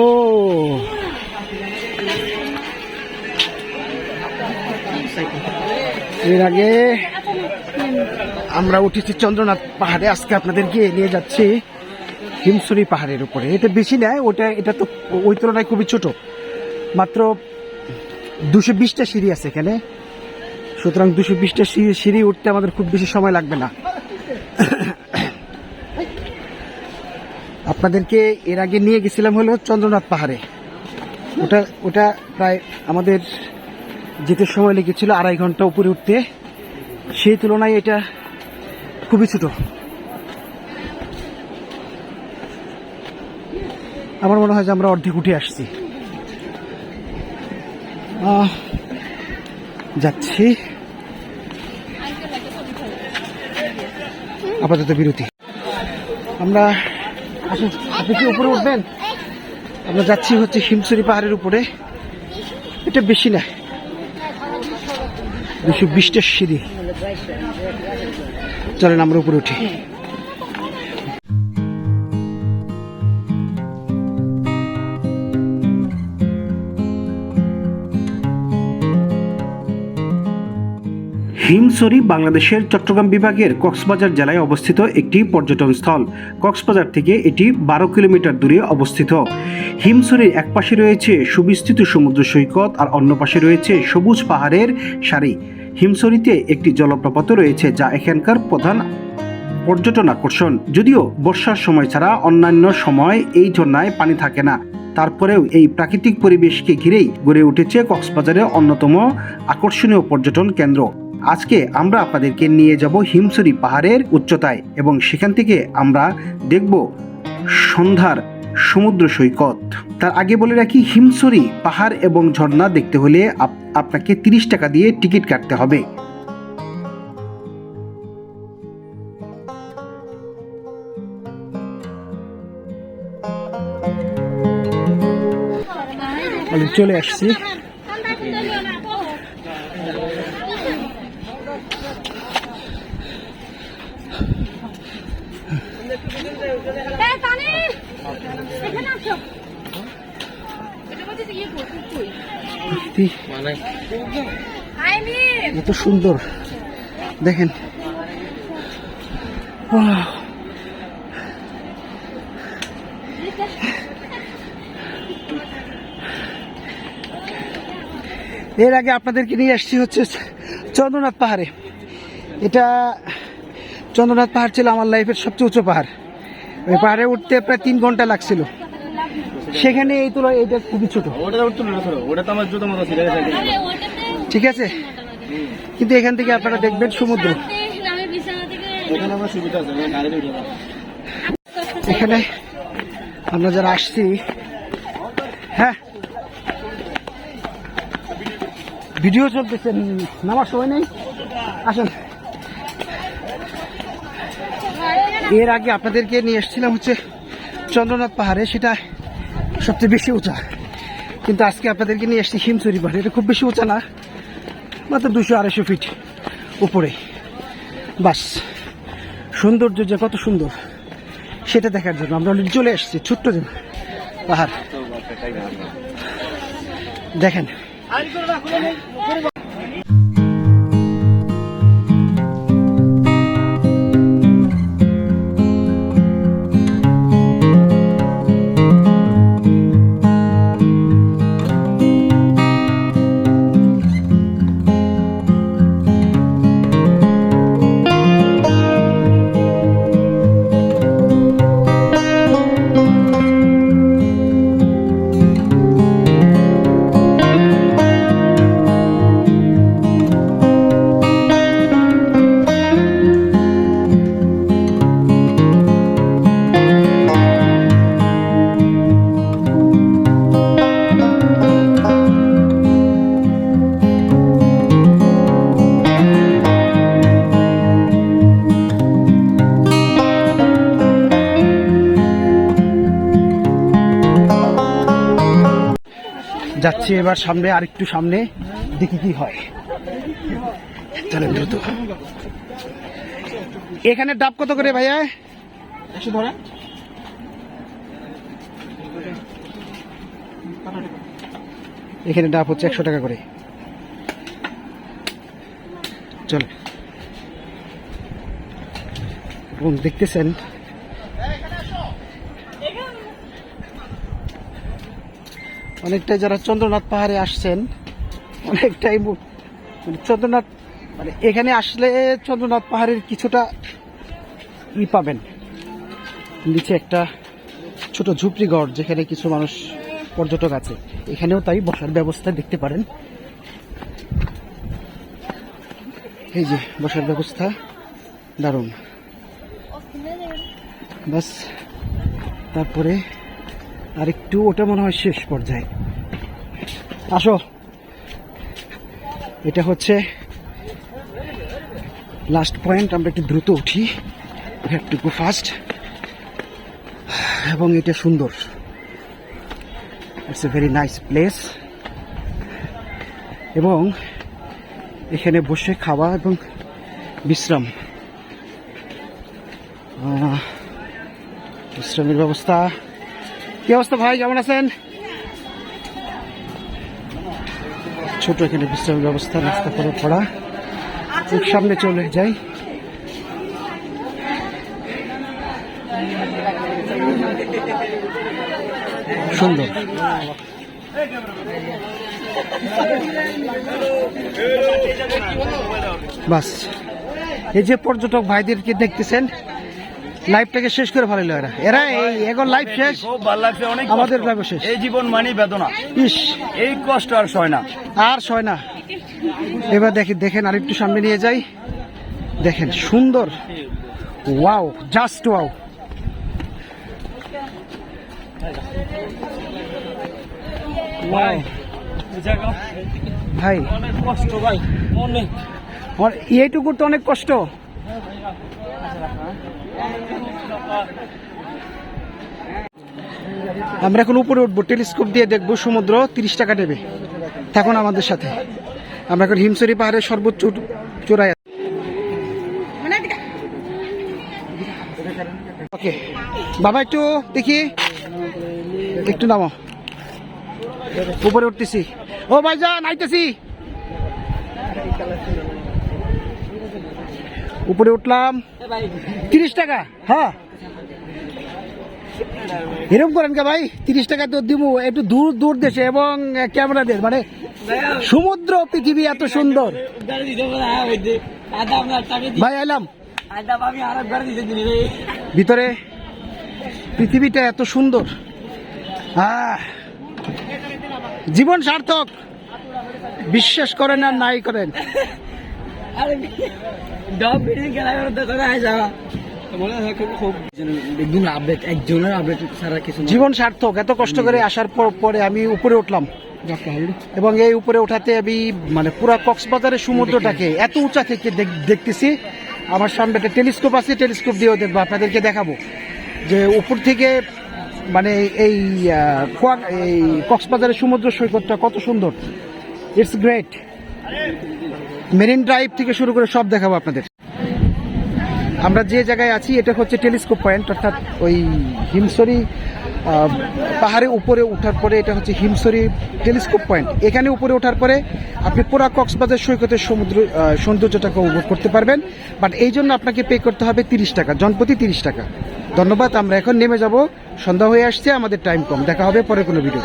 ও এর আগে আমরা উঠেছি চন্দ্রনাথ পাহাড়ে আজকে আপনাদেরকে নিয়ে যাচ্ছি হিমসুরি পাহাড়ের উপরে। এটা বেশি নেয় ওটা এটা তো ওই তুলনায় খুবই ছোট। মাত্র দুশো বিশটা সিঁড়ি আছে এখানে। সুতরাং দুশো বিশটা সিঁড়ি উঠতে আমাদের খুব বেশি সময় লাগবে না। আপনাদেরকে এর আগে নিয়ে গেছিলাম হলো চন্দ্রনাথ পাহাড়ে। ওটা ওটা প্রায় আমাদের যেতে সময় লেগেছিল আড়াই ঘণ্টা উপরে উঠতে। সেই তুলনায় এটা খুবই ছোট। আমার মনে হয় যে আমরা অর্ধেক উঠে আসছি। যাচ্ছি। আপাতত বিরতি। আমরা আসুন, আপনি কি উপরে উঠবেন? আমরা যাচ্ছি হচ্ছে হিমসুরি পাহাড়ের উপরে। এটা বেশি না। দুশো বিশটা সিঁড়ি। চলেন, আমরা উপরে উঠি। হিমসরি বাংলাদেশের চট্টগ্রাম বিভাগের কক্সবাজার জেলায় অবস্থিত একটি পর্যটন স্থল। কক্সবাজার থেকে এটি বারো কিলোমিটার দূরে অবস্থিত। হিমসরির এক পাশে রয়েছে সুবিস্তৃত সমুদ্র সৈকত আর অন্য পাশে রয়েছে সবুজ পাহাড়ের সারি। হিমসরিতে একটি জলপ্রপাত রয়েছে যা এখানকার প্রধান পর্যটন আকর্ষণ। যদিও বর্ষার সময় ছাড়া অন্যান্য সময় এই ঝর্ণায় পানি থাকে না। তারপরেও এই প্রাকৃতিক পরিবেশকে ঘিরেই গড়ে উঠেছে কক্সবাজারের অন্যতম আকর্ষণীয় পর্যটন কেন্দ্র। আজকে আমরা আপনাদেরকে নিয়ে যাব হিমসরি পাহাড়ের উচ্চতায় এবং সেখান থেকে আমরা দেখব সন্ধ্যার সমুদ্র সৈকত। তার আগে বলে রাখি হিমসরি পাহাড় এবং ঝর্ণা দেখতে হলে আপ- আপনাকে তিরিশ টাকা দিয়ে টিকিট কাটতে হবে। চলে আসছি এই তানি এখানে আসো এটা বলতে ইয়ে করতে কই সত্যি এত সুন্দর। দেখেন। এর আগে আপনাদেরকে নিয়ে আসছি হচ্ছে চন্দ্রনাথ পাহাড়ে। এটা চন্দ্রনাথ পাহাড় ছিল আমার লাইফের সবচেয়ে উঁচু পাহাড়। ওই পাহাড়ে উঠতে প্রায় তিন ঘণ্টা লাগছিল। সেখানে এই তুলনায় এটা খুবই ছোট। ওটা তো আমার জুতো মতো ছিল ঠিক আছে? কিন্তু এখান থেকে আপনারা দেখবেন সমুদ্র। এখানে আমরা যারা আসছি হ্যাঁ? ভিডিও চলতেছেন নামার সময় নেই। আসুন। এর আগে আপনাদেরকে নিয়ে এসেছিলাম হচ্ছে চন্দ্রনাথ পাহাড়ে সেটা সবচেয়ে বেশি উঁচা। কিন্তু আজকে আপনাদেরকে নিয়ে এসেছি হিমচুরি পাহাড় এটা খুব বেশি উঁচা না, মাত্র দুশো আড়াইশো ফিট উপরে। বাস, সৌন্দর্য যে কত সুন্দর, সেটা দেখার জন্য। আমরা অনেক চলে এসেছি, ছোট্ট যে পাহাড়। দেখেন। যাচ্ছি এবার সামনে আর একটু সামনে দেখি কি হয়। দ্রুত। এখানে ডাব কত করে ভাইয়া? একশো ধরে এখানে ডাব হচ্ছে একশো টাকা করে। চল। এবং দেখতেছেন? অনেকটাই যারা চন্দ্রনাথ পাহাড়ে আসছেন, অনেকটাই মানে চন্দ্রনাথ মানে এখানে আসলে চন্দ্রনাথ পাহাড়ের কিছুটা ই পাবেন। নিচে একটা ছোট ঝুপড়ি ঘর যেখানে কিছু মানুষ পর্যটক আছে। এখানেও তাই বসার ব্যবস্থা দেখতে পারেন। এই যে বসার ব্যবস্থা, দারুণ। বাস, তারপরে আরেকটু ওটা মনে হয় শেষ পর্যায়ে। আসো। এটা হচ্ছে লাস্ট পয়েন্ট আমরা একটু দ্রুত উঠি। একটু ফাস্ট এবং এটা সুন্দর। It's a very nice place এবং এখানে বসে খাওয়া এবং বিশ্রাম। বিশ্রামের ব্যবস্থা। কি অবস্থা ভাই? কেমন আছেন? ছোট এখানে বিশ্রামের ব্যবস্থা রাস্তা করে, পড়া। সামনে চলে যাই। সুন্দর। বাস। এই যে পর্যটক ভাইদেরকে দেখতেছেন লাইফটাকে শেষ করে ফেলাইলো এরা। এরা এই এখন লাইফ শেষ খুব ভালো লাগছে অনেক আমাদের। লাইফও শেষ। এই জীবন মানে বেদনা। ইস। এই কষ্ট আর সয় না। আর সয় না। এবার দেখি দেখেন আর একটু সামনে নিয়ে যাই। দেখেন সুন্দর। Wow just wow. ভাই অনেক কষ্ট ভাই অনেক। এইটুকুর তো অনেক কষ্ট। আমরা এখন উপরে উঠবো, টেলিস্কোপ দিয়ে দেখব সমুদ্র তিরিশ টাকা নেবে। থাকুন আমাদের সাথে। আমরা এখন হিমসরি পাহাড়ের সর্বোচ্চ চূড়ায় ওকে। বাবা, একটু দেখি। একটু নামো। উপরে উঠতেছি। ও ভাইজান, আইতেছি। উপরে উঠলাম। তিরিশ টাকা হ্যাঁ। এরকম করেন কে ভাই? তিরিশ টাকা তো দিব একটু দূর দূর দেশে এবং ক্যামেরা দেশ মানে সমুদ্র, পৃথিবী এত সুন্দর। ভাই এলাম ভিতরে, পৃথিবীটা এত সুন্দর। জীবন সার্থক। বিশ্বাস করেন আর নাই করেন। জীবন সার্থক এত কষ্ট করে আসার পর পরে আমি উপরে উঠলাম। এবং এই উপরে ওঠাতে আমি মানে পুরো কক্সবাজারের সমুদ্রটাকে এত উঁচা থেকে দেখ- দেখতেছি। আমার সামনে একটা টেলিস্কোপ আছে টেলিস্কোপ দিয়েও দেখব আপনাদেরকে দেখাবো। যে উপর থেকে মানে এই এই কক্সবাজারের সমুদ্র সৈকতটা কত সুন্দর। ইটস গ্রেট মেরিন ড্রাইভ থেকে শুরু করে সব দেখাবো আপনাদের। আমরা যে জায়গায় আছি, এটা হচ্ছে টেলিস্কোপ পয়েন্ট, অর্থাৎ ওই হিমসরি পাহাড়ে উপরে ওঠার পরে এটা হচ্ছে হিমসরি টেলিস্কোপ পয়েন্ট। এখানে উপরে ওঠার পরে আপনি পুরা কক্সবাজার সৈকতের সমুদ্র সৌন্দর্যটাকে উপভোগ করতে পারবেন। বাট এই জন্য আপনাকে পে করতে হবে তিরিশ টাকা জনপ্রতি তিরিশ টাকা। ধন্যবাদ, আমরা এখন নেমে যাব। সন্ধ্যা হয়ে আসছে, আমাদের টাইম কম। দেখা হবে পরে কোনো ভিডিও